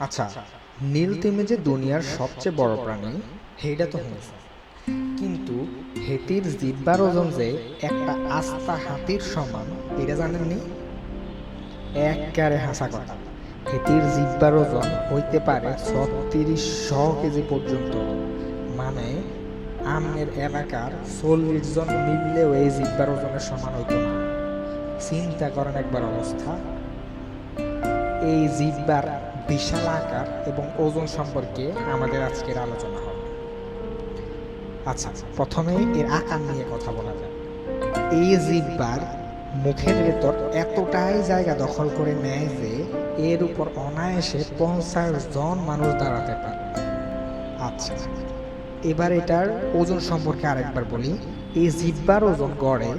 আচ্ছা নীল তিমি যে দুনিয়ার সবচেয়ে বড় প্রাণী সেইটা তো শুনছি কিন্তু হেতির জিব্বার ওজন যে একটা আস্তা হাতির সমান, এটা জানেননি? এককারে হাসা কথা। হেতির জিব্বার ওজন হইতে পারে ছত্রিশশো কেজি পর্যন্ত। মানে আমের এলাকার চল্লিশ জন মিললেও এই জিব্বার ওজনের সমান হইতো না। চিন্তা করেন একবার অবস্থা। এই জিব্বার বিশাল আকার এবং ওজন সম্পর্কে আমাদের আজকের আলোচনা হবে। আচ্ছা প্রথমে এর আকার নিয়ে কথা বলা যাক। এই জিব্বার মুখের ভেতর এতটাই জায়গা দখল করে নেয় যে এর উপর অনায়াসে পঞ্চাশ জন মানুষ দাঁড়াতে পারে। আচ্ছা এবার এটার ওজন সম্পর্কে আরেকবার বলি। এই জিব্বার ওজন গড়ে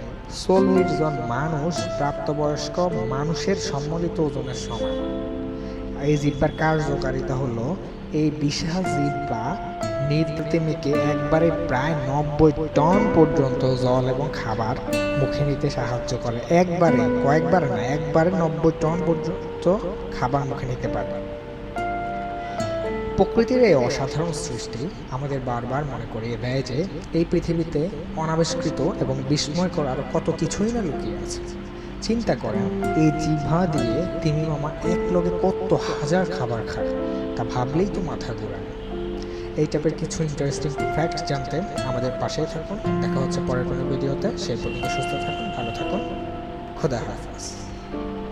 চল্লিশ জন মানুষ প্রাপ্তবয়স্ক মানুষের সম্মিলিত ওজনের সমান। এই জিব্বার কার্যকারিতা হলো, এই বিশাল জিব্বা নির্তিমিকে একবারে প্রায় নব্বই টন পর্যন্ত জল এবং খাবার মুখে নিতে সাহায্য করে। একবারে, কয়েকবার না, একবারে নব্বই টন পর্যন্ত খাবার মুখে নিতে পারে। প্রকৃতির এই অসাধারণ সৃষ্টি আমাদের বারবার মনে করিয়ে দেয় যে, এই পৃথিবীতে অনাবিষ্কৃত এবং বিস্ময় করার কত কিছুই না লুকিয়ে আছে। চিন্তা করেন, এই জিভা দিয়ে তিমি আমার এক লগে কত হাজার খাবার খায় তা ভাবলেই তো মাথা ঘোরায়। এই টাইপের কিছু ইন্টারেস্টিং ফ্যাক্ট জানতে আমাদের পাশেই থাকুন, দেখা হচ্ছে পরের কোনো ভিডিওতে সেই পর্যন্ত সুস্থ থাকুন, ভালো থাকুন, খোদা হাফেজ।